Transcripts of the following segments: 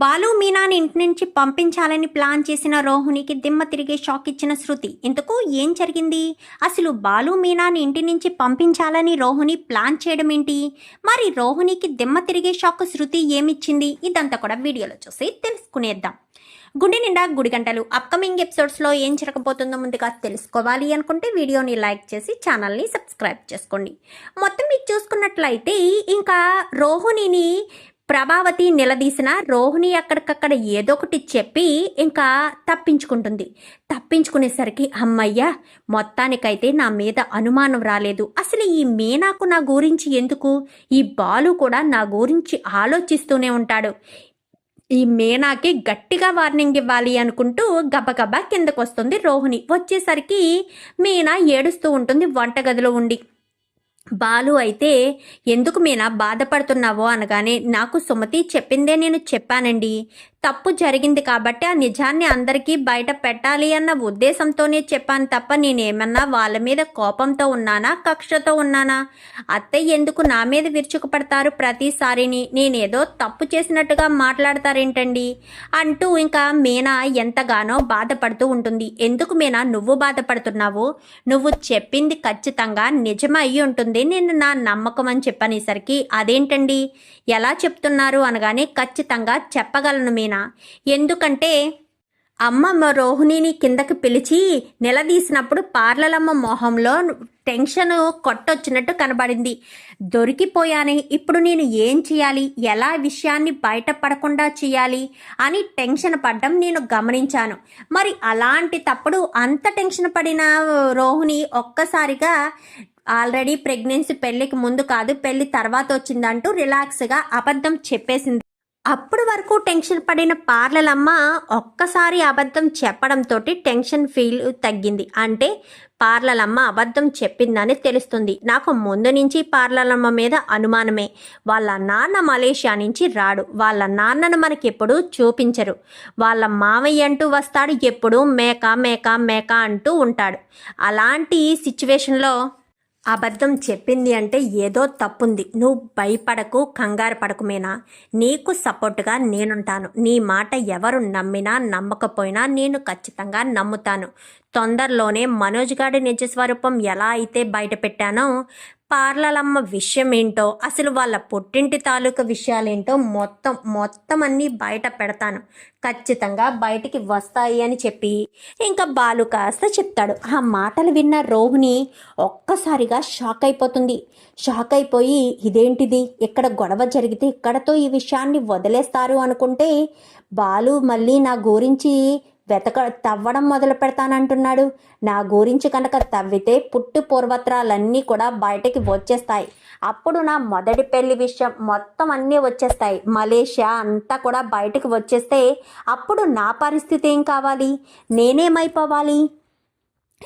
బాలు మీనాని ఇంటి నుంచి పంపించాలని ప్లాన్ చేసిన రోహిణికి దిమ్మ తిరిగే షాక్ ఇచ్చిన శృతి ఇంతకు ఏం జరిగింది? అసలు బాలు మీనాని ఇంటి నుంచి పంపించాలని రోహిణి ప్లాన్ చేయడం ఏంటి? మరి రోహిణికి దిమ్మ తిరిగే షాక్ శృతి ఏమిచ్చింది? ఇదంతా కూడా వీడియోలో చూసి తెలుసుకునేద్దాం. గుండె నిండా గుడి గంటలు అప్కమింగ్ ఎపిసోడ్స్లో ఏం జరగబోతుందో ముందుగా తెలుసుకోవాలి అనుకుంటే వీడియోని లైక్ చేసి ఛానల్ని సబ్స్క్రైబ్ చేసుకోండి. మొత్తం మీకు చూసుకున్నట్లయితే ఇంకా రోహిణిని ప్రభావతి నిలదీసిన రోహిణి అక్కడికక్కడ ఏదో ఒకటి చెప్పి ఇంకా తప్పించుకుంటుంది. తప్పించుకునేసరికి అమ్మయ్య మొత్తానికైతే నా మీద అనుమానం రాలేదు. అసలు ఈ మీనాకు నా గురించి ఎందుకు? ఈ బాలు కూడా నా గురించి ఆలోచిస్తూనే ఉంటాడు. ఈ మీనాకి గట్టిగా వార్నింగ్ ఇవ్వాలి అనుకుంటూ గబగబా కిందకు వస్తుంది రోహిణి. వచ్చేసరికి మీనా ఏడుస్తూ ఉంటుంది వంటగదిలో ఉండి. బాలు అయితే ఎందుకు మీనా బాధపడుతున్నావో అనగానే నాకు సుమతి చెప్పిందే నేను చెప్పానండి. తప్పు జరిగింది కాబట్టి ఆ నిజాన్ని అందరికీ బయట పెట్టాలి అన్న ఉద్దేశంతోనే చెప్పాను తప్ప నేనేమన్నా వాళ్ళ మీద కోపంతో ఉన్నానా కక్షతో ఉన్నానా? అత్తయ్య ఎందుకు నా మీద విరుచుకుపడతారు ప్రతిసారిని? నేనేదో తప్పు చేసినట్టుగా మాట్లాడతారేంటండి? అంటూ ఇంకా మీనా ఎంతగానో బాధపడుతూ ఉంటుంది. ఎందుకు మీనా నువ్వు బాధపడుతున్నావు? నువ్వు చెప్పింది ఖచ్చితంగా నిజమై ఉంటుంది. నేను నా నమ్మకం అని చెప్పనేసరికి అదేంటండి? ఎలా చెప్తున్నారు అనగానే ఖచ్చితంగా చెప్పగలను మీనా. ఎందుకంటే అమ్మమ్మ రోహిణిని కిందకి పిలిచి నిలదీసినప్పుడు పార్లలమ్మ మొహంలో టెన్షన్ కొట్టొచ్చినట్టు కనబడింది. దొరికిపోయాను ఇప్పుడు నేను ఏం చేయాలి? ఎలా విషయాన్ని బయటపడకుండా చేయాలి? అని టెన్షన్ పడ్డం నేను గమనించాను. మరి అలాంటి తప్పుడు అంత టెన్షన్ పడిన రోహిణి ఒక్కసారిగా ఆల్రెడీ ప్రెగ్నెన్సీ పెళ్ళికి ముందు కాదు పెళ్ళి తర్వాత వచ్చిందంటూ రిలాక్స్గా అబద్ధం చెప్పేసింది. అప్పటి వరకు టెన్షన్ పడిన పార్లలమ్మ ఒక్కసారి అబద్ధం చెప్పడంతో టెన్షన్ ఫీల్ తగ్గింది. అంటే పార్లలమ్మ అబద్ధం చెప్పిందని తెలుస్తుంది. నాకు ముందు నుంచి పార్లలమ్మ మీద అనుమానమే. వాళ్ళ నాన్న మలేషియా నుంచి రాడు. వాళ్ళ నాన్నను మనకెప్పుడు చూపించరు. వాళ్ళ మావయ్య అంటూ వస్తాడు. ఎప్పుడు మేక మేక మేక అంటూ ఉంటాడు. అలాంటి సిచ్యువేషన్లో అబద్ధం చెప్పింది అంటే ఏదో తప్పుంది. నువ్వు భయపడకు కంగారు పడకు మీనా. నీకు సపోర్ట్గా నేనుంటాను. నీ మాట ఎవరు నమ్మినా నమ్మకపోయినా నేను ఖచ్చితంగా నమ్ముతాను. తొందరలోనే మనోజ్ గాడి నిజస్వరూపం ఎలా అయితే బయట పెట్టానో పార్లలమ్మ విషయం ఏంటో అసలు వాళ్ళ పుట్టింటి తాలూకా విషయాలేంటో మొత్తం మొత్తం అన్నీ బయట పెడతాను. ఖచ్చితంగా బయటికి వస్తాయి అని చెప్పి. ఇంకా బాలు కాస్త చెప్తాడు. ఆ మాటలు విన్న రోహిణి ఒక్కసారిగా షాక్ అయిపోతుంది. షాక్ అయిపోయి ఇదేంటిది? ఇక్కడ గొడవ జరిగితే ఇక్కడతో ఈ విషయాన్ని వదిలేస్తారు అనుకుంటే బాలు మళ్ళీ నా గురించి వెతక తవ్వడం మొదలు పెడతానంటున్నాడు. నా గురించి కనుక తవ్వితే పుట్టు పూర్వత్రాలన్నీ కూడా బయటకి వచ్చేస్తాయి. అప్పుడు నా మొదటి పెళ్ళి విషయం మొత్తం అన్నీ వచ్చేస్తాయి. మలేషియా అంతా కూడా బయటకు వచ్చేస్తే అప్పుడు నా పరిస్థితి ఏం కావాలి? నేనేమైపోవాలి?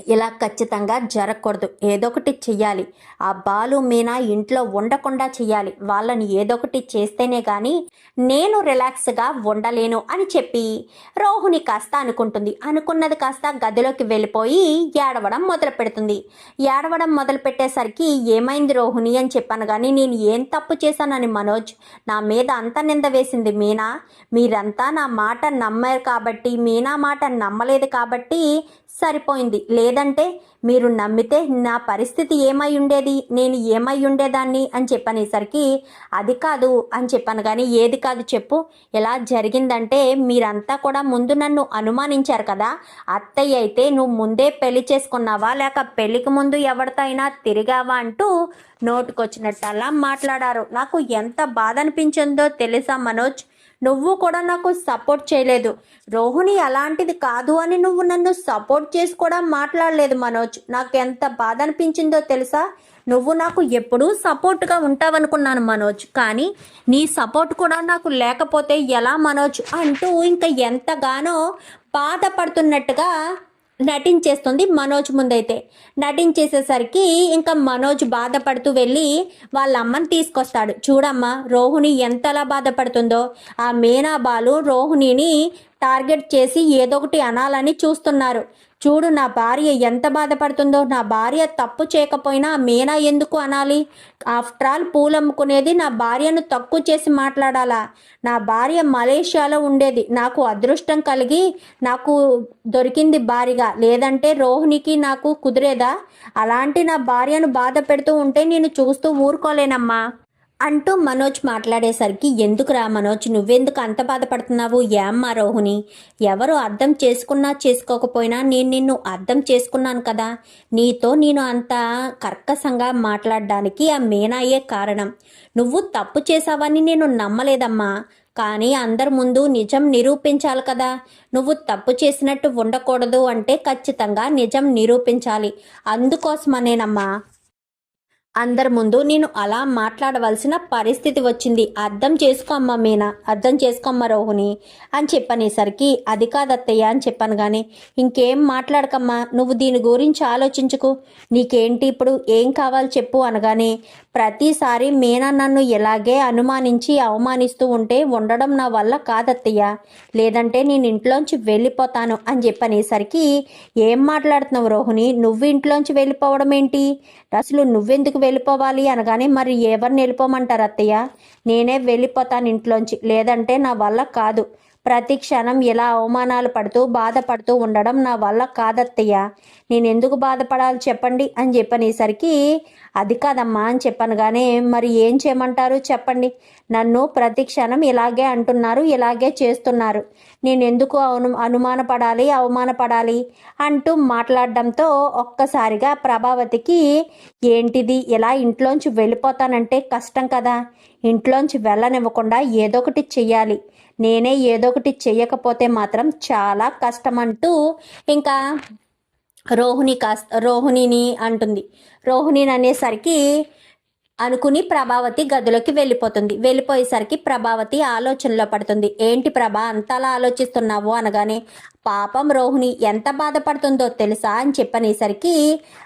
ఇలా ఖచ్చితంగా జరగకూడదు. ఏదో ఒకటి చెయ్యాలి. ఆ బాలు మీనా ఇంట్లో ఉండకుండా చెయ్యాలి. వాళ్ళని ఏదో ఒకటి చేస్తేనే కానీ నేను రిలాక్స్గా ఉండలేను అని చెప్పి రోహిణి కాస్త అనుకుంటుంది. అనుకున్నది కాస్త గదిలోకి వెళ్ళిపోయి ఏడవడం మొదలు పెడుతుంది. ఏడవడం మొదలు పెట్టేసరికి ఏమైంది రోహిణి అని చెప్పాను కానీ నేను ఏం తప్పు చేశానని మనోజ్ నా మీద అంత నింద వేసింది మీనా. మీరంతా నా మాట నమ్మారు కాబట్టి మీనా మాట నమ్మలేదు కాబట్టి సరిపోయింది. లేదంటే మీరు నమ్మితే నా పరిస్థితి ఏమై ఉండేది? నేను ఏమై ఉండేదాన్ని? అని చెప్పనేసరికి అది కాదు అని చెప్పాను కానీ ఏది కాదు చెప్పు. ఎలా జరిగిందంటే మీరంతా కూడా ముందు నన్ను అనుమానించారు కదా. అత్తయ్య అయితే నువ్వు ముందే పెళ్ళి చేసుకున్నావా? లేక పెళ్ళికి ముందు ఎవరితో అయినా తిరిగావా అంటూ నోటుకొచ్చినట్టు అలా మాట్లాడారు. నాకు ఎంత బాధ అనిపించిందో తెలుసా మనోజ్? నువ్వు కూడా నాకు సపోర్ట్ చేయలేదు. రోహిణి అలాంటిది కాదు అని నువ్వు నన్ను సపోర్ట్ చేసి కూడా మాట్లాడలేదు మనోజ్. నాకు ఎంత బాధ అనిపించిందో తెలుసా? నువ్వు నాకు ఎప్పుడూ సపోర్ట్గా ఉంటావనుకున్నాను మనోజ్. కానీ నీ సపోర్ట్ కూడా నాకు లేకపోతే ఎలా మనోజ్? అంటూ ఇంకా ఎంతగానో బాధపడుతున్నట్టుగా నటించేస్తుంది మనోజ్ ముందైతే. నటించేసేసరికి ఇంకా మనోజ్ బాధపడుతూ వెళ్ళి వాళ్ళ అమ్మని తీసుకొస్తాడు. చూడమ్మా రోహిణి ఎంతలా బాధపడుతుందో. ఆ మీనా బాలు రోహిణిని టార్గెట్ చేసి ఏదో ఒకటి అనాలని చూస్తున్నారు. చూడు నా భార్య ఎంత బాధపడుతుందో నా భార్య తప్పు చేయకపోయినా మీనా ఎందుకు అనాలి? ఆఫ్టర్ ఆల్ పూలు అమ్ముకునేది నా భార్యను తక్కువ చేసి మాట్లాడాలా? నా భార్య మలేషియాలో ఉండేది. నాకు అదృష్టం కలిగి నాకు దొరికింది భారీగా లేదంటే రోహిణికి నాకు కుదిరేదా? అలాంటి నా భార్యను బాధ పెడుతూ ఉంటే నేను చూస్తూ ఊరుకోలేనమ్మా. అంటూ మనోజ్ మాట్లాడేసరికి ఎందుకురా మనోజ్ నువ్వెందుకు అంత బాధపడుతున్నావు? ఏమ్మా రోహిణి? ఎవరు అర్థం చేసుకున్నా చేసుకోకపోయినా నేను నిన్ను అర్థం చేసుకున్నాను కదా. నీతో నేను అంత కర్కశంగా మాట్లాడడానికి ఆ మేనాయే కారణం. నువ్వు తప్పు చేశావని నేను నమ్మలేదమ్మా. కానీ అందరి ముందు నిజం నిరూపించాలి కదా. నువ్వు తప్పు చేసినట్టు ఉండకూడదు అంటే ఖచ్చితంగా నిజం నిరూపించాలి. అందుకోసమనేనమ్మా. అందరి ముందు నేను అలా మాట్లాడవలసిన పరిస్థితి వచ్చింది. అర్థం చేసుకోమ్మా మీనా అర్థం చేసుకోమ్మా రోహిణి అని చెప్పనేసరికి అది కాదత్తయ్య అని చెప్పాను కానీ ఇంకేం మాట్లాడకమ్మా నువ్వు దీని గురించి ఆలోచించుకు. నీకేంటి ఇప్పుడు ఏం కావాలి చెప్పు అనగానే ప్రతిసారి మీనా నన్ను ఇలాగే అనుమానించి అవమానిస్తూ ఉంటే ఉండడం నా వల్ల కాదత్తయ్య లేదంటే నేను ఇంట్లోంచి వెళ్ళిపోతాను అని చెప్పనేసరికి ఏం మాట్లాడుతున్నావు రోహిణి? నువ్వు ఇంట్లోంచి వెళ్ళిపోవడం ఏంటి? అసలు నువ్వెందుకు వెళ్ళిపోవాలి అనగానే మరి ఎవరిని వెళ్ళిపోమంటారు అత్తయ్య? నేనే వెళ్ళిపోతాను ఇంట్లోంచి. లేదంటే నా వల్ల కాదు. ప్రతి క్షణం ఇలా అవమానాలు పడుతూ బాధపడుతూ ఉండడం నా వల్ల కాదత్తయ్య. నేను ఎందుకు బాధపడాలి చెప్పండి అని చెప్పనేసరికి అది కాదమ్మా అని చెప్పాను కానీ మరి ఏం చేయమంటారు చెప్పండి. నన్ను ప్రతి క్షణం ఇలాగే అంటున్నారు ఇలాగే చేస్తున్నారు. నేను ఎందుకు అను అనుమానపడాలి అవమానపడాలి అంటూ మాట్లాడడంతో ఒక్కసారిగా ప్రభావతికి ఏంటిది ఇలా ఇంట్లోంచి వెళ్ళిపోతానంటే కష్టం కదా. ఇంట్లోంచి వెళ్ళనివ్వకుండా ఏదో ఒకటి చెయ్యాలి. నేనే ఏదో ఒకటి చేయకపోతే మాత్రం చాలా కష్టం అంటూ ఇంకా రోహిణి కాస్త రోహిణిని అంటుంది. రోహిణిని అనేసరికి అనుకుని ప్రభావతి గదిలోకి వెళ్ళిపోతుంది. వెళ్ళిపోయేసరికి ప్రభావతి ఆలోచనలో పడుతుంది. ఏంటి ప్రభా అంతలా ఆలోచిస్తున్నావు అనగానే పాపం రోహిణి ఎంత బాధపడుతుందో తెలుసా? అని చెప్పనేసరికి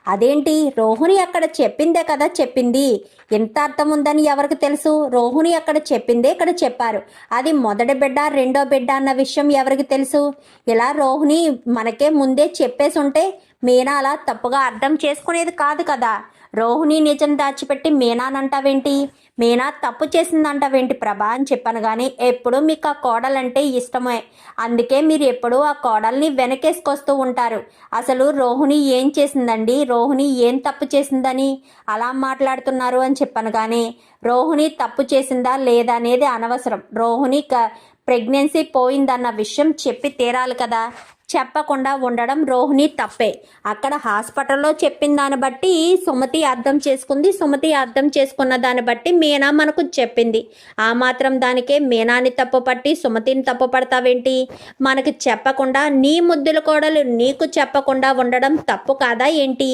అదేంటి రోహిణి అక్కడ చెప్పిందే కదా చెప్పింది. ఎంత అర్థం ఉందని ఎవరికి తెలుసు? రోహిణి అక్కడ చెప్పిందే ఇక్కడ చెప్పారు. అది మొదటి బిడ్డ రెండో బిడ్డ అన్న విషయం ఎవరికి తెలుసు? ఇలా రోహిణి మనకే ముందే చెప్పేసి ఉంటే మీనా అలా తప్పుగా అర్థం చేసుకునేది కాదు కదా. రోహిణి నిజం దాచిపెట్టి మీనానంటావేంటి? మీనా తప్పు చేసిందంటావేంటి ప్రభా అని చెప్పాను కానీ ఎప్పుడు మీకు ఆ కోడలంటే ఇష్టమే. అందుకే మీరు ఎప్పుడూ ఆ కోడల్ని వెనకేసుకొస్తూ ఉంటారు. అసలు రోహిణి ఏం చేసిందండి? రోహిణి ఏం తప్పు చేసిందని అలా మాట్లాడుతున్నారు అని చెప్పాను కానీ రోహిణి తప్పు చేసిందా లేదా అనేది అనవసరం. రోహిణి క ప్రెగ్నెన్సీ పోయిందన్న విషయం చెప్పి తీరాలి కదా. చెప్పకుండా ఉండడం రోహిణి తప్పే. అక్కడ హాస్పిటల్లో చెప్పిన దాన్ని బట్టి సుమతి అర్థం చేసుకుంది. సుమతి అర్థం చేసుకున్న దాన్ని బట్టి మీనా మనకు చెప్పింది. ఆ మాత్రం దానికే మీనాని తప్పు పట్టి సుమతిని తప్పు పడతావేంటి? మనకి చెప్పకుండా నీ ముద్దుల కోడలు నీకు చెప్పకుండా ఉండడం తప్పు కాదా ఏంటి?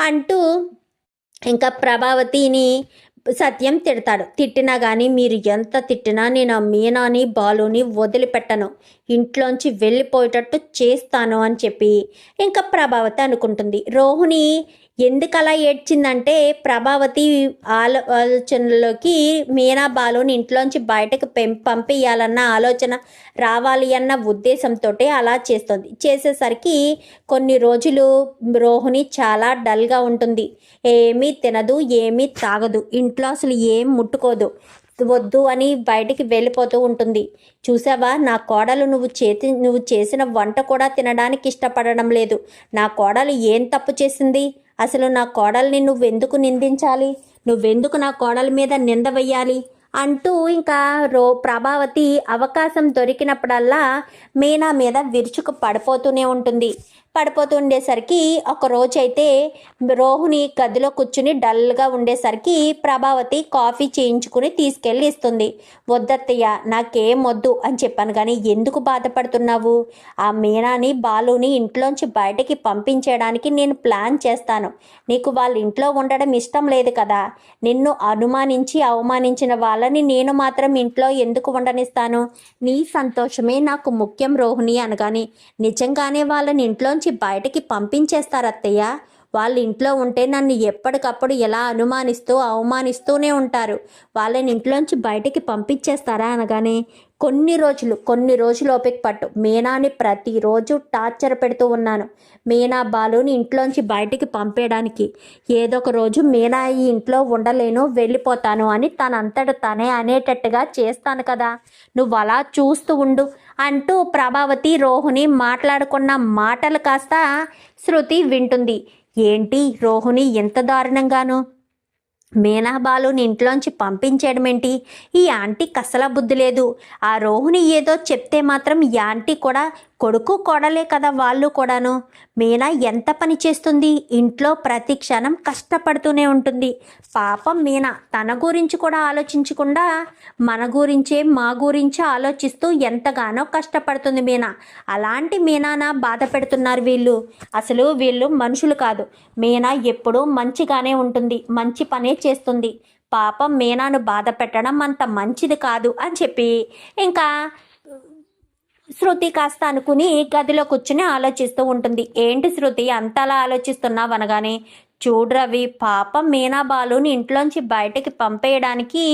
అంటూ ఇంకా ప్రభావతిని సత్యం తిడతాడు. తిట్టినా కానీ మీరు ఎంత తిట్టినా నేను ఆ మీనాని బాలుని వదిలిపెట్టను. ఇంట్లోంచి వెళ్ళిపోయేటట్టు చేస్తాను అని చెప్పి ఇంకా ప్రభావతి అనుకుంటుంది. రోహిణి ఎందుకు అలా ఏడ్చిందంటే ప్రభావతి ఆలో ఆలోచనలోకి మీనా బాలుని ఇంట్లోంచి బయటకు పెం పంపించాలన్న ఆలోచన రావాలి అన్న ఉద్దేశంతో అలా చేస్తుంది. చేసేసరికి కొన్ని రోజులు రోహిణి చాలా డల్గా ఉంటుంది. ఏమీ తినదు ఏమీ తాగదు ఇంట్లో అసలు ఏం ముట్టుకోదు వద్దు అని బయటికి వెళ్ళిపోతూ ఉంటుంది. చూసావా? నా కోడలు నువ్వు చేతి నువ్వు చేసిన వంట కూడా తినడానికి ఇష్టపడడం లేదు. నా కోడలు ఏం తప్పు చేసింది? అసలు నా కోడల్ని నువ్వెందుకు నిందించాలి? నువ్వెందుకు నా కోడల మీద నింద వెయ్యాలి? అంటూ ఇంకా రో ప్రభావతి అవకాశం దొరికినప్పుడల్లా మీనా మీద విరుచుకు పడిపోతూనే ఉంటుంది. పడిపోతుండేసరికి ఒక రోజైతే రోహిణి గదిలో కూర్చుని డల్గా ఉండేసరికి ప్రభావతి కాఫీ చేయించుకుని తీసుకెళ్ళి ఇస్తుంది. వద్దత్తయ్య నాకేం వద్దు అని చెప్పాను. కానీ ఎందుకు బాధపడుతున్నావు? ఆ మీనాని బాలుని ఇంట్లోంచి బయటకి పంపించేయడానికి నేను ప్లాన్ చేస్తాను. నీకు వాళ్ళ ఇంట్లో ఉండడం ఇష్టం లేదు కదా. నిన్ను అనుమానించి అవమానించిన వాళ్ళని నేను మాత్రం ఇంట్లో ఎందుకు ఉండనిస్తాను? నీ సంతోషమే నాకు ముఖ్యం రోహిణి అనగాని. నిజంగానే వాళ్ళని ఇంట్లోంచి బయటకి పంపించేస్తారత్తయ్య వాళ్ళ ఇంట్లో ఉంటే నన్ను ఎప్పటికప్పుడు ఎలా అనుమానిస్తూ అవమానిస్తూనే ఉంటారు. వాళ్ళని ఇంట్లోంచి బయటికి పంపించేస్తారా అనగానే కొన్ని రోజులు కొన్ని రోజులు ఓపిక పట్టు. మీనాని ప్రతిరోజు టార్చర్ పెడుతూ ఉన్నాను. మీనా బాలుని ఇంట్లోంచి బయటికి పంపేయడానికి. ఏదో ఒక రోజు మీనా ఈ ఇంట్లో ఉండలేను వెళ్ళిపోతాను అని తనంతట తనే అనేటట్టుగా చేస్తాను కదా. నువ్వు అలా చూస్తూ ఉండు. అంటూ ప్రభావతి రోహిణి మాట్లాడుకున్న మాటలు కాస్త శృతి వింటుంది. ఏంటి రోహిణి ఎంత దారుణంగాను? మీనాబాలుని ఇంట్లోంచి పంపించేయడమేంటి? ఈ ఆంటీ కసల బుద్ధి లేదు. ఆ రోహిణి ఏదో చెప్తే మాత్రం ఈ ఆంటీ కూడా కొడుకు కొడలే కదా వాళ్ళు కూడాను. మీనా ఎంత పని చేస్తుంది? ఇంట్లో ప్రతి క్షణం కష్టపడుతూనే ఉంటుంది. పాపం మీనా తన గురించి కూడా ఆలోచించకుండా మన గురించే మా గురించే ఆలోచిస్తూ ఎంతగానో కష్టపడుతుంది మీనా. అలాంటి మీనాన బాధ పెడుతున్నారు వీళ్ళు? అసలు వీళ్ళు మనుషులు కాదు. మీనా ఎప్పుడూ మంచిగానే ఉంటుంది మంచి పనే చేస్తుంది. పాపం మీనాను బాధ పెట్టడం అంత మంచిది కాదు అని చెప్పి. ఇంకా శృతి కాస్త అనుకుని గదిలో కూర్చుని ఆలోచిస్తూ ఉంటుంది. ఏంటి శృతి అంతలా ఆలోచిస్తున్నావు అనగానే చూడు రవి పాపం మీనా బాలుని ఇంట్లోంచి బయటకి పంపేయడానికి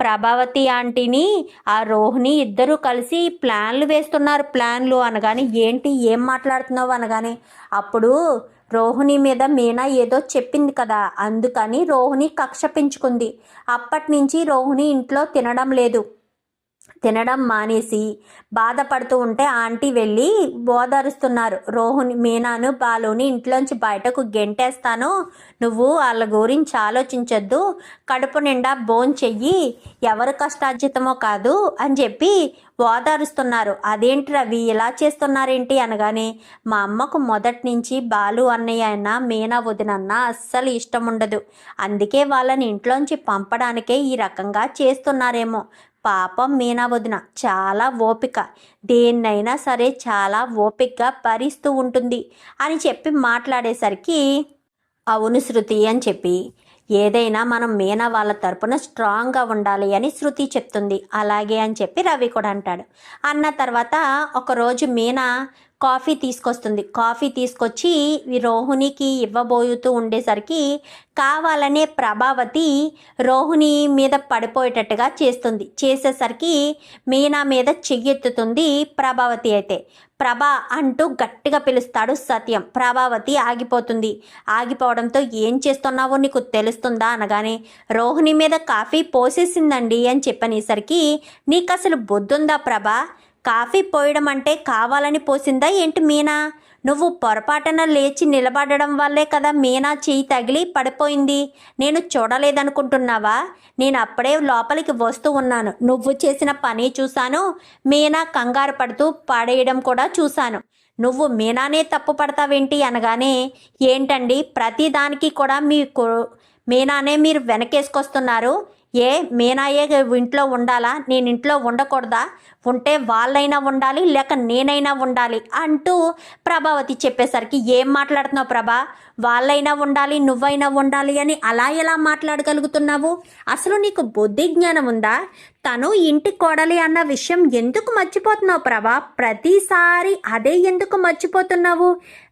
ప్రభావతి ఆంటీని ఆ రోహిణి ఇద్దరూ కలిసి ప్లాన్లు వేస్తున్నారు. ప్లాన్లు అనగానే ఏంటి ఏం మాట్లాడుతున్నావు అనగానే అప్పుడు రోహిణి మీద మీనా ఏదో చెప్పింది కదా అందుకని రోహిణి కక్ష పెంచుకుంది. అప్పటి నుంచి రోహిణి ఇంట్లో తినడం లేదు. తినడం మానేసి బాధపడుతూ ఉంటే ఆంటీ వెళ్ళి ఓదారుస్తున్నారు రోహుని మీనాను బాలుని ఇంట్లోంచి బయటకు గెంటేస్తాను. నువ్వు వాళ్ళ గురించి ఆలోచించొద్దు. కడుపు నిండా బోన్ చెయ్యి. ఎవరు కష్టార్జితమో కాదు అని చెప్పి ఓదారుస్తున్నారు అదేంటి రవి ఇలా చేస్తున్నారేంటి? అనగానే మా అమ్మకు మొదటి నుంచి బాలు అన్నయ్య అయినా మీనా వదినన్న అస్సలు ఇష్టం ఉండదు. అందుకే వాళ్ళని ఇంట్లోంచి పంపడానికే ఈ రకంగా చేస్తున్నారేమో. పాపం మీనా వదిన చాలా ఓపిక. దేన్నైనా సరే చాలా ఓపికగా భరిస్తూ ఉంటుంది అని చెప్పి మాట్లాడేసరికి అవును శృతి అని చెప్పి ఏదైనా మనం మీనా వాళ్ళ తరపున స్ట్రాంగ్గా ఉండాలి అని శృతి చెప్తుంది. అలాగే అని చెప్పి రవి కూడా అంటాడు. అన్న తర్వాత ఒకరోజు మీనా కాఫీ తీసుకొస్తుంది. కాఫీ తీసుకొచ్చి రోహిణికి ఇవ్వబోయుతూ ఉండేసరికి కావాలనే ప్రభావతి రోహిణి మీద పడిపోయేటట్టుగా చేస్తుంది. చేసేసరికి మీనా మీద చెయ్యెత్తుతుంది ప్రభావతి అయితే. ప్రభా అంటూ గట్టిగా పిలుస్తాడు సత్యం. ప్రభావతి ఆగిపోతుంది. ఆగిపోవడంతో ఏం చేస్తున్నావో నీకు తెలుస్తుందా అనగానే రోహిణి మీద కాఫీ పోసేసిందండి అని చెప్పనేసరికి నీకు అసలు బొద్దుందా ప్రభా? కాఫీ పోయడం అంటే కావాలని పోసిందా ఏంటి మీనా? నువ్వు పొరపాటున లేచి నిలబడడం వల్లే కదా మీనా చెయ్యి తగిలి పడిపోయింది. నేను చూడలేదనుకుంటున్నావా? నేను అప్పుడే లోపలికి వస్తూ ఉన్నాను. నువ్వు చేసిన పని చూశాను. మీనా కంగారు పడుతూ పడేయడం కూడా చూశాను. నువ్వు మీనానే తప్పు పడతావేంటి అనగానే ఏంటండి ప్రతిదానికి కూడా మీకు మీనానే మీరు వెనకేసుకొస్తున్నారు. ఏ మీనాయే ఇంట్లో ఉండాలా? నేను ఇంట్లో ఉండకూడదా? ఉంటే వాళ్ళైనా ఉండాలి లేక నేనైనా ఉండాలి అంటూ ప్రభావతి చెప్పేసరికి ఏం మాట్లాడుతున్నావు ప్రభా? వాళ్ళైనా ఉండాలి నువ్వైనా ఉండాలి అని అలా ఎలా మాట్లాడగలుగుతున్నావు? అసలు నీకు బుద్ధి జ్ఞానం ఉందా? తను ఇంటి కోడలి అన్న విషయం ఎందుకు మర్చిపోతున్నావు ప్రభా? ప్రతిసారి అదే ఎందుకు మర్చిపోతున్నావు?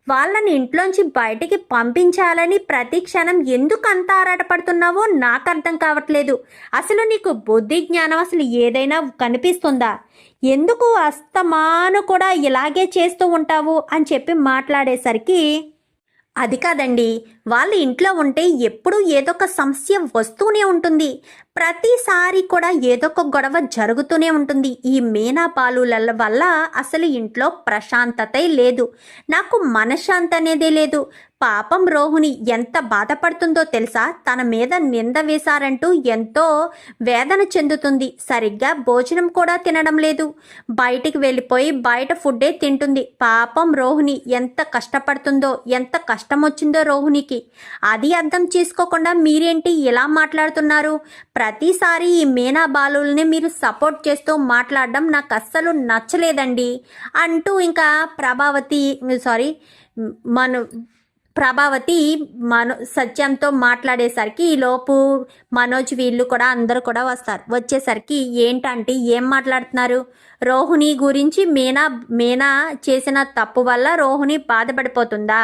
వాళ్ళని ఇంట్లోంచి బయటికి పంపించాలని ప్రతి క్షణం ఎందుకు అంత ఆరాటపడుతున్నావో నాకు అర్థం కావట్లేదు. అసలు నీకు బుద్ధి జ్ఞానం అసలు ఏదైనా కనిపిస్తుందా? ఎందుకు అస్తమాను కూడా ఇలాగే చేస్తూ ఉంటావు అని చెప్పి మాట్లాడేసరికి అది కాదండి. వాళ్ళ ఇంట్లో ఉంటే ఎప్పుడూ ఏదో ఒక సమస్య వస్తూనే ఉంటుంది. ప్రతిసారి కూడా ఏదో ఒక గొడవ జరుగుతూనే ఉంటుంది. ఈ మీనా పాలుల వల్ల అసలు ఇంట్లో ప్రశాంతతే లేదు. నాకు మనశ్శాంతి అనేదే లేదు. పాపం రోహుని ఎంత బాధపడుతుందో తెలుసా? తన మీద నింద వేశారంటూ ఎంతో వేదన చెందుతుంది. సరిగ్గా భోజనం కూడా తినడం లేదు. బయటికి వెళ్ళిపోయి బయట ఫుడ్డే తింటుంది. పాపం రోహిణి ఎంత కష్టపడుతుందో ఎంత కష్టం వచ్చిందో రోహిణికి. అది అర్థం చేసుకోకుండా మీరేంటి ఇలా మాట్లాడుతున్నారు? ప్రతిసారి ఈ మీనా బాలుల్ని మీరు సపోర్ట్ చేస్తూ మాట్లాడడం నాకు అస్సలు నచ్చలేదండి. అంటూ ఇంకా ప్రభావతి సారీ మన ప్రభావతి మనో సత్యంతో మాట్లాడేసరికి ఈ లోపు మనోజ్ వీళ్ళు కూడా అందరూ కూడా వస్తారు. వచ్చేసరికి ఏంటంటే ఏం మాట్లాడుతున్నారు? రోహిణి గురించి మీనా మీనా చేసిన తప్పు వల్ల రోహిణి బాధపడిపోతుందా?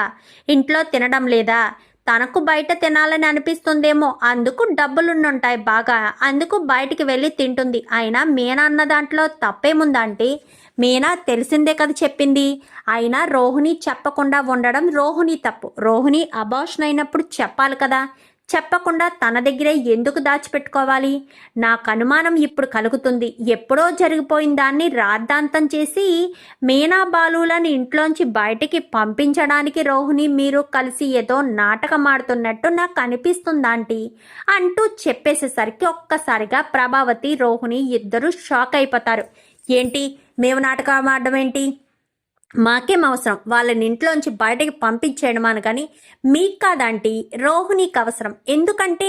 ఇంట్లో తినడం లేదా? తనకు బయట తినాలని అనిపిస్తుందేమో? అందుకు డబ్బులుండుంటాయి బాగా. అందుకు బయటికి వెళ్ళి తింటుంది. అయినా మీనా అన్న దాంట్లో తప్పేముందంటే మీనా తెలిసిందే కదా చెప్పింది. అయినా రోహిణి చెప్పకుండా ఉండడం రోహిణి తప్పు. రోహిణి అబార్షన్ అయినప్పుడు చెప్పాలి కదా. చెప్పకుండా తన దగ్గరే ఎందుకు దాచిపెట్టుకోవాలి? నాకు అనుమానం ఇప్పుడు కలుగుతుంది. ఎప్పుడో జరిగిపోయిన దాన్ని రాద్ధాంతం చేసి మీనా బాలులను ఇంట్లోంచి బయటికి పంపించడానికి రోహిణి మీరు కలిసి ఏదో నాటకం ఆడుతున్నట్టు నాకు అనిపిస్తుంది ఆంటీ. అంటూ చెప్పేసేసరికి ఒక్కసారిగా ప్రభావతి రోహిణి ఇద్దరు షాక్ అయిపోతారు. ఏంటి? మేము నాటకం ఆడడం ఏంటి? మాకేం అవసరం. వాళ్ళని ఇంట్లోంచి బయటకి పంపించేయడం అని కానీ మీకు కాదంటీ రోహిణికి అవసరం. ఎందుకంటే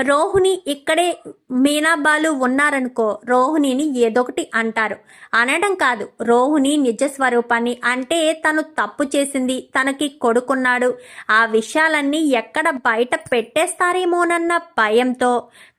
రోహిణి ఇక్కడే మీనాబాలు ఉన్నారనుకో రోహిణిని ఏదొకటి అంటారు. అనడం కాదు రోహిణి నిజ స్వరూపాన్ని అంటే తను తప్పు చేసింది తనకి కొడుకున్నాడు. ఆ విషయాలన్నీ ఎక్కడ బయట పెట్టేస్తారేమోనన్న భయంతో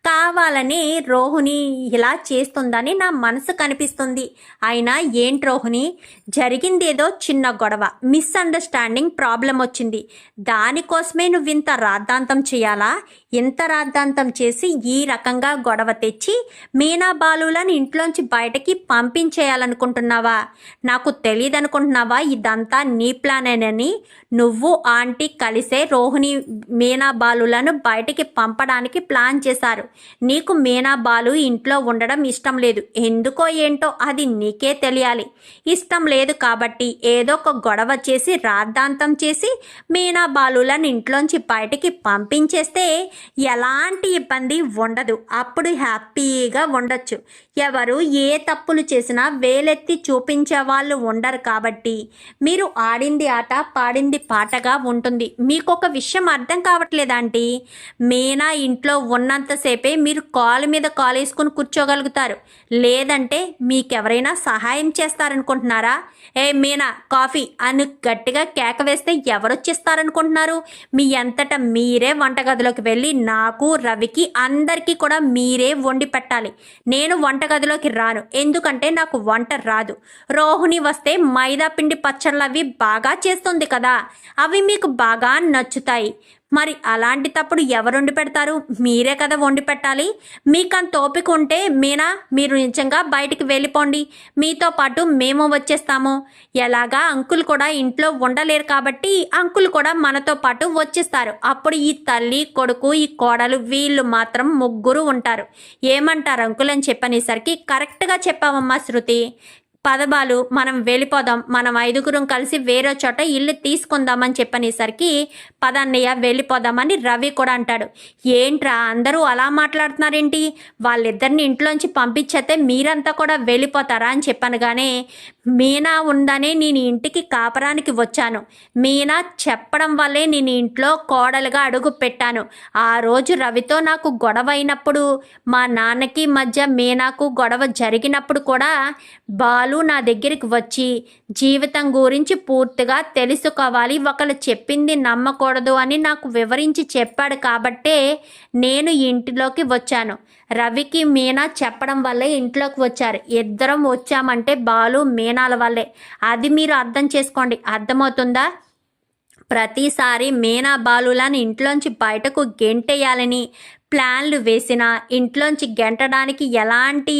కావాలని రోహిణి ఇలా చేస్తుందని నా మనసు కనిపిస్తుంది. అయినా ఏంటి రోహిణి? జరిగిందేదో చిన్న గొడవ మిస్అండర్స్టాండింగ్ ప్రాబ్లం వచ్చింది. దానికోసమే నువ్వు ఇంత రాద్ధాంతం చేయాలా? ఇంత రాద్ధాంతం చేసి ఈ రకంగా గొడవ తెచ్చి మీనా బాలులను ఇంట్లోంచి బయటకి పంపించేయాలనుకుంటున్నావా? నాకు తెలియదు అనుకుంటున్నావా ఇదంతా నీ ప్లానేనని నువ్వు ఆంటీ కలిసే రోహిణి మీనా బాలులను బయటికి పంపడానికి ప్లాన్ చేశారు. నీకు మీనాబాలు ఇంట్లో ఉండడం ఇష్టం లేదు. ఎందుకో ఏంటో అది నీకే తెలియాలి. ఇష్టం లేదు కాబట్టి ఏదో ఒక గొడవ చేసి రాద్ధాంతం చేసి మీనాబాలులను ఇంట్లోంచి బయటికి పంపించేస్తే ఎలాంటి ఇబ్బంది ఉండదు. అప్పుడు హ్యాపీగా ఉండొచ్చు. ఎవరు ఏ తప్పులు చేసినా వేలెత్తి చూపించే వాళ్ళు ఉండరు కాబట్టి మీరు ఆడింది ఆట పాడింది పాటగా ఉంటుంది. మీకు ఒక విషయం అర్థం కావట్లేదంటీ మీనా ఇంట్లో ఉన్నంతసేపు మీరు కాలు మీద కాలు వేసుకుని కూర్చోగలుగుతారు. లేదంటే మీకెవరైనా సహాయం చేస్తారనుకుంటున్నారా? ఏ మీనా కాఫీ అని గట్టిగా కేక వేస్తే ఎవరొచ్చిస్తారనుకుంటున్నారు? మీ అంతటా మీరే వంటగదిలోకి వెళ్ళి నాకు రవికి అందరికీ కూడా మీరే వండి పెట్టాలి. నేను వంటగదిలోకి రాను. ఎందుకంటే నాకు వంట రాదు. రోహిణి వస్తే మైదా పిండి పచ్చళ్ళు అవి బాగా చేస్తుంది కదా. అవి మీకు బాగా నచ్చుతాయి. మరి అలాంటి తప్పుడు ఎవరు వండి పెడతారు? మీరే కదా వండి పెట్టాలి. మీకంత ఓపిక ఉంటే మీనా మీరు నిజంగా బయటికి వెళ్ళిపోండి. మీతో పాటు మేము వచ్చేస్తాము. ఎలాగా అంకుల్ కూడా ఇంట్లో ఉండలేరు కాబట్టి అంకుల్ కూడా మనతో పాటు వచ్చేస్తారు. అప్పుడు ఈ తల్లి కొడుకు ఈ కోడలు వీళ్ళు మాత్రం ముగ్గురు ఉంటారు. ఏమంటారు అంకుల్ అని చెప్పనేసరికి కరెక్ట్గా చెప్పావమ్మా శృతి. పదబాలు మనం వెళ్ళిపోదాం మనం ఐదుగురం కలిసి వేరే చోట ఇల్లు తీసుకుందామని చెప్పనేసరికి పదన్నయ్య వెళ్ళిపోదామని రవి కూడా అంటాడు. ఏంట్రా అందరూ అలా మాట్లాడుతున్నారేంటి? వాళ్ళిద్దరిని ఇంట్లోంచి పంపించేస్తే మీరంతా కూడా వెళ్ళిపోతారా అని చెప్పనగానే మీనా ఉందనే నేను ఇంటికి కాపరానికి వచ్చాను. మీనా చెప్పడం వల్లే నేను ఇంట్లో కోడలుగా అడుగు పెట్టాను. ఆ రోజు రవితో నాకు గొడవ అయినప్పుడు మా నాన్నకి మధ్య మీనాకు గొడవ జరిగినప్పుడు కూడా బాలు నా దగ్గరికి వచ్చి జీవితం గురించి పూర్తిగా తెలుసుకోవాలి. ఒకళ్ళు చెప్పింది నమ్మకూడదు అని నాకు వివరించి చెప్పాడు కాబట్టే నేను ఇంటిలోకి వచ్చాను. రవికి మీనా చెప్పడం వల్లే ఇంట్లోకి వచ్చారు. ఇద్దరం వచ్చామంటే బాలు మీనాల వల్లే. అది మీరు అర్థం చేసుకోండి. అర్థమవుతుందా? ప్రతిసారి మీనా బాలులను ఇంట్లోంచి బయటకు గెంటేయాలని ప్లాన్లు వేసినా ఇంట్లోంచి గెంటడానికి ఎలాంటి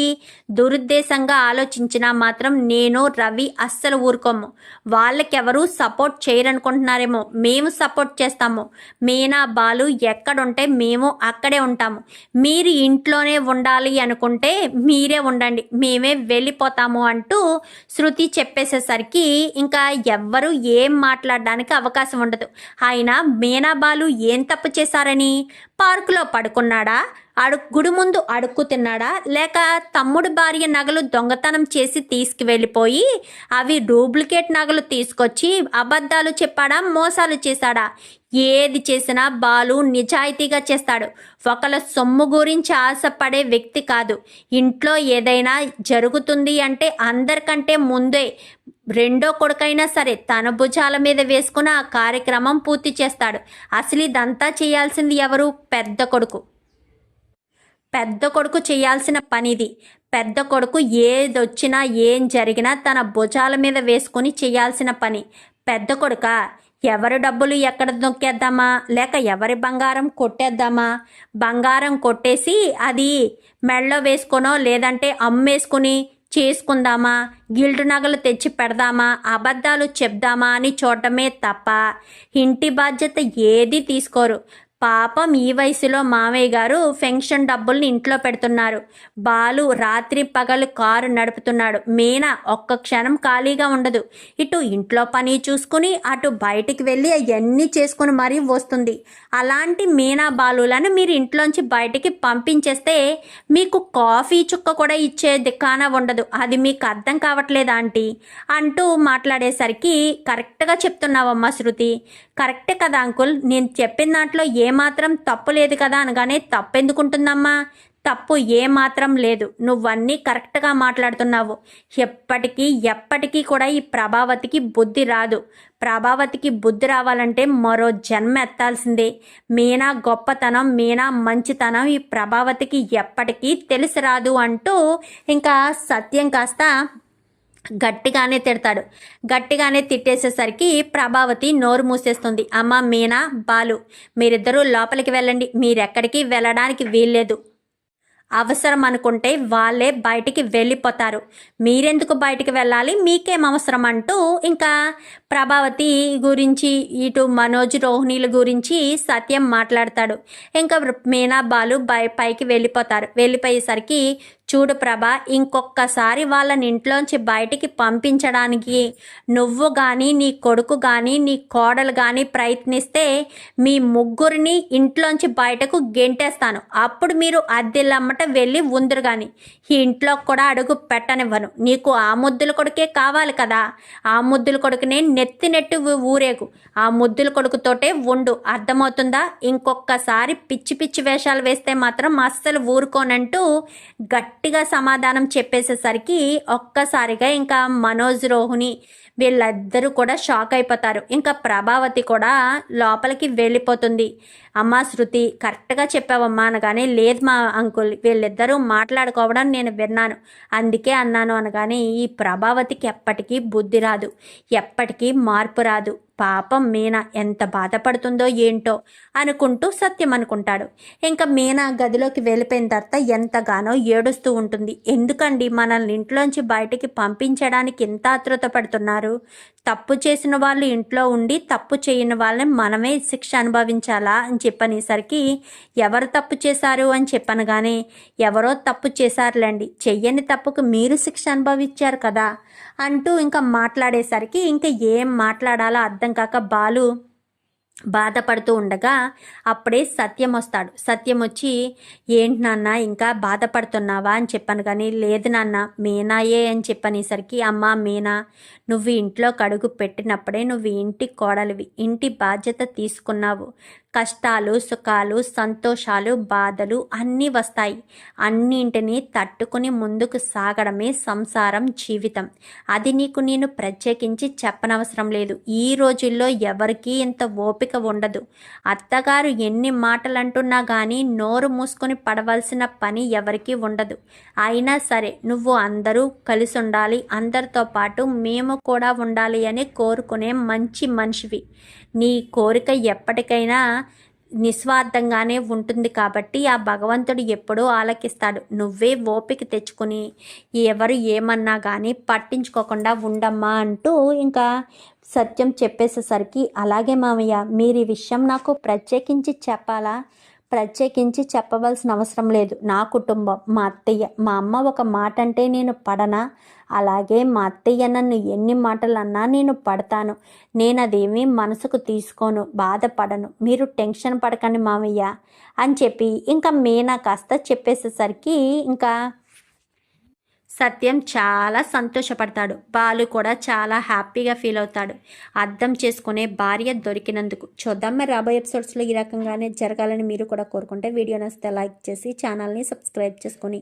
దురుద్దేశంగా ఆలోచించినా మాత్రం నేను రవి అస్సలు ఊరుకోము. వాళ్ళకెవరూ సపోర్ట్ చేయరనుకుంటున్నారేమో. మేము సపోర్ట్ చేస్తాము. మీనా బాలు ఎక్కడుంటే మేము అక్కడే ఉంటాము. మీరు ఇంట్లోనే ఉండాలి అనుకుంటే మీరే ఉండండి. మేమే వెళ్ళిపోతాము అంటూ శృతి చెప్పేసేసరికి ఇంకా ఎవ్వరూ ఏం మాట్లాడడానికి అవకాశం ఉండదు. అయినా మీనా బాలు ఏం తప్పు చేశారని పార్కులో పడుకున్నాడా అడు గుడి ముందు అడుక్కు తిన్నాడా? లేక తమ్ముడు భార్య నగలు దొంగతనం చేసి తీసుకువెళ్ళిపోయి అవి డూప్లికేట్ నగలు తీసుకొచ్చి అబద్ధాలు చెప్పాడా మోసాలు చేశాడా? ఏది చేసినా బాలు నిజాయితీగా చేస్తాడు. ఒకళ్ళ సొమ్ము గురించి ఆశపడే వ్యక్తి కాదు. ఇంట్లో ఏదైనా జరుగుతుంది అంటే అందరికంటే ముందే రెండో కొడుకైనా సరే తన భుజాల మీద వేసుకుని ఆ కార్యక్రమం పూర్తి చేస్తాడు. అసలు ఇదంతా చేయాల్సింది ఎవరు? పెద్ద కొడుకు. పెద్ద కొడుకు చేయాల్సిన పనిది. పెద్ద కొడుకు ఏదొచ్చినా ఏం జరిగినా తన భుజాల మీద వేసుకుని చేయాల్సిన పని. పెద్ద కొడుక ఎవరి డబ్బులు ఎక్కడ నొక్కేద్దామా లేక ఎవరి బంగారం కొట్టేద్దామా? బంగారం కొట్టేసి అది మెడలో వేసుకొనో లేదంటే అమ్మేసుకుని చేసుకుందామా? గిల్డు నగలు తెచ్చి పెడదామా? అబద్ధాలు చెప్దామా అని చూడటమే తప్ప ఇంటి బాధ్యత ఏది తీసుకోరు. పాపం ఈ వయసులో మామయ్య గారు పెన్షన్ డబ్బుల్ని ఇంట్లో పెడుతున్నారు. బాలు రాత్రి పగలు కారు నడుపుతున్నాడు. మీనా ఒక్క క్షణం ఖాళీగా ఉండదు. ఇటు ఇంట్లో పని చూసుకుని అటు బయటికి వెళ్ళి అవన్నీ చేసుకుని మరీ వస్తుంది. అలాంటి మీనా బాలులను మీరు ఇంట్లోంచి బయటికి పంపించేస్తే మీకు కాఫీ చుక్క కూడా ఇచ్చే దిక్కానా ఉండదు. అది మీకు అర్థం కావట్లేదా ఆంటీ. అంటూ మాట్లాడేసరికి కరెక్ట్గా చెప్తున్నావమ్మా శృతి. కరెక్టే కదా అంకుల్? నేను చెప్పిన దాంట్లో ఏమాత్రం తప్పు లేదు కదా అనగానే తప్పు ఎందుకుంటుందమ్మా తప్పు ఏమాత్రం లేదు. నువ్వన్నీ కరెక్ట్గా మాట్లాడుతున్నావు. ఎప్పటికీ ఎప్పటికీ కూడా ఈ ప్రభావతికి బుద్ధి రాదు. ప్రభావతికి బుద్ధి రావాలంటే మరో జన్మ ఎత్తాల్సిందే. మీనా గొప్పతనం మీనా మంచితనం ఈ ప్రభావతికి ఎప్పటికీ తెలిసి రాదు అంటూ ఇంకా సత్యం కాస్త గట్టిగానే తిడతాడు. గట్టిగానే తిట్టేసేసరికి ప్రభావతి నోరు మూసేస్తుంది. అమ్మ మీనా బాలు మీరిద్దరూ లోపలికి వెళ్ళండి. మీరెక్కడికి వెళ్ళడానికి వీల్లేదు. అవసరం అనుకుంటే వాళ్ళే బయటికి వెళ్ళిపోతారు. మీరెందుకు బయటికి వెళ్ళాలి? మీకేం అవసరం అంటూ ఇంకా ప్రభావతి గురించి ఇటు మనోజ్ రోహిణీల గురించి సత్యం మాట్లాడతాడు. ఇంకా మీనా బాలు బై పైకి వెళ్ళిపోతారు. వెళ్ళిపోయేసరికి చూడు ప్రభ ఇంకొక్కసారి వాళ్ళని ఇంట్లోంచి బయటికి పంపించడానికి నువ్వు కానీ నీ కొడుకు కానీ నీ కోడలు కానీ ప్రయత్నిస్తే మీ ముగ్గురిని ఇంట్లోంచి బయటకు గెంటేస్తాను. అప్పుడు మీరు అద్దెలమ్మట వెళ్ళి ఉందరు కానీ ఈ ఇంట్లో కూడా అడుగు పెట్టనివ్వను. నీకు ఆ ముద్దుల కొడుకే కావాలి కదా. ఆ ముద్దుల కొడుకునే నెత్తి నెట్టు ఊరేగు. ఆ ముద్దుల కొడుకుతోటే ఉండు. అర్థమవుతుందా? ఇంకొక్కసారి పిచ్చి పిచ్చి వేషాలు వేస్తే మాత్రం అస్సలు ఊరుకోనంటూ గట్టి గట్టిగా సమాధానం చెప్పేసేసరికి ఒక్కసారిగా ఇంకా మనోజ్ రోహిణి వీళ్ళిద్దరూ కూడా షాక్ అయిపోతారు. ఇంకా ప్రభావతి కూడా లోపలికి వెళ్ళిపోతుంది. అమ్మా శృతి కరెక్ట్గా చెప్పావమ్మా అనగానే లేదు మా అంకుల్ వీళ్ళిద్దరూ మాట్లాడుకోవడం నేను విన్నాను. అందుకే అన్నాను అనగానే ఈ ప్రభావతికి ఎప్పటికీ బుద్ధి రాదు. ఎప్పటికీ మార్పు రాదు. పాపం మీనా ఎంత బాధపడుతుందో ఏంటో అనుకుంటూ సత్యం అనుకుంటాడు. ఇంకా మీనా గదిలోకి వెళ్ళిపోయిన తర్వాత ఎంతగానో ఏడుస్తూ ఉంటుంది. ఎందుకండి మనల్ని ఇంట్లోంచి బయటికి పంపించడానికి ఎంత ఆతృత పడుతున్నారు? తప్పు చేసిన వాళ్ళు ఇంట్లో ఉండి తప్పు చేయని వాళ్ళని మనమే శిక్ష అనుభవించాలా అని చెప్పనేసరికి ఎవరు తప్పు చేశారు అని చెప్పను కానీ ఎవరో తప్పు చేశారులేండి చెయ్యని తప్పుకు మీరు శిక్ష అనుభవించారు కదా అంటూ ఇంకా మాట్లాడేసరికి ఇంకా ఏం మాట్లాడాలో అర్థం కాక బాలు బాధపడుతూ ఉండగా అప్పుడే సత్యం వస్తాడు. సత్యం వచ్చి ఏంటి నాన్న ఇంకా బాధపడుతున్నావా? అని చెప్పాను కానీ లేదు నాన్న మీనాయే అని చెప్పనేసరికి అమ్మ మీనా నువ్వు ఇంట్లో కడుగు పెట్టినప్పుడే నువ్వు ఇంటి కోడలివి. ఇంటి బాధ్యత తీసుకున్నావు. కష్టాలు సుఖాలు సంతోషాలు బాధలు అన్నీ వస్తాయి. అన్నింటినీ తట్టుకుని ముందుకు సాగడమే సంసారం జీవితం. అది నీకు నేను ప్రత్యేకించి చెప్పనవసరం లేదు. ఈ రోజుల్లో ఎవరికీ ఇంత ఓపిక ఉండదు. అత్తగారు ఎన్ని మాటలు అంటున్నా కానీ నోరు మూసుకొని పడవలసిన పని ఎవరికీ ఉండదు. అయినా సరే నువ్వు అందరూ కలిసి ఉండాలి అందరితో పాటు మేము కూడా ఉండాలి అని కోరుకునే మంచి మనిషివి. నీ కోరిక ఎప్పటికైనా నిస్వార్థంగానే ఉంటుంది కాబట్టి ఆ భగవంతుడు ఎప్పుడూ ఆలకిస్తాడు. నువ్వే ఓపిక తెచ్చుకుని ఎవరు ఏమన్నా కానీ పట్టించుకోకుండా ఉండమ్మా అంటూ ఇంకా సత్యం చెప్పేసేసరికి అలాగే మామయ్య మీరు ఈ విషయం నాకు ప్రత్యేకించి చెప్పాలా? ప్రత్యేకించి చెప్పవలసిన అవసరం లేదు. నా కుటుంబం మా అత్తయ్య మా అమ్మ ఒక మాట అంటే నేను పడనా? అలాగే మా అత్తయ్య నన్ను ఎన్ని మాటలు అన్నా నేను పడతాను. నేను అదేమీ మనసుకు తీసుకోను బాధపడను. మీరు టెన్షన్ పడకండి మామయ్య అని చెప్పి ఇంకా మీనా కాస్త చెప్పేసేసరికి ఇంకా సత్యం చాలా సంతోషపడతాడు. బాలు కూడా చాలా హ్యాపీగా ఫీల్ అవుతాడు. అర్థం చేసుకునే భార్య దొరికినందుకు. చూద్దాం మరి రాబోయే ఎపిసోడ్స్లో ఈ రకంగానే జరగాలని మీరు కూడా కోరుకుంటే వీడియో నచ్చితే లైక్ చేసి ఛానల్ని సబ్స్క్రైబ్ చేసుకొని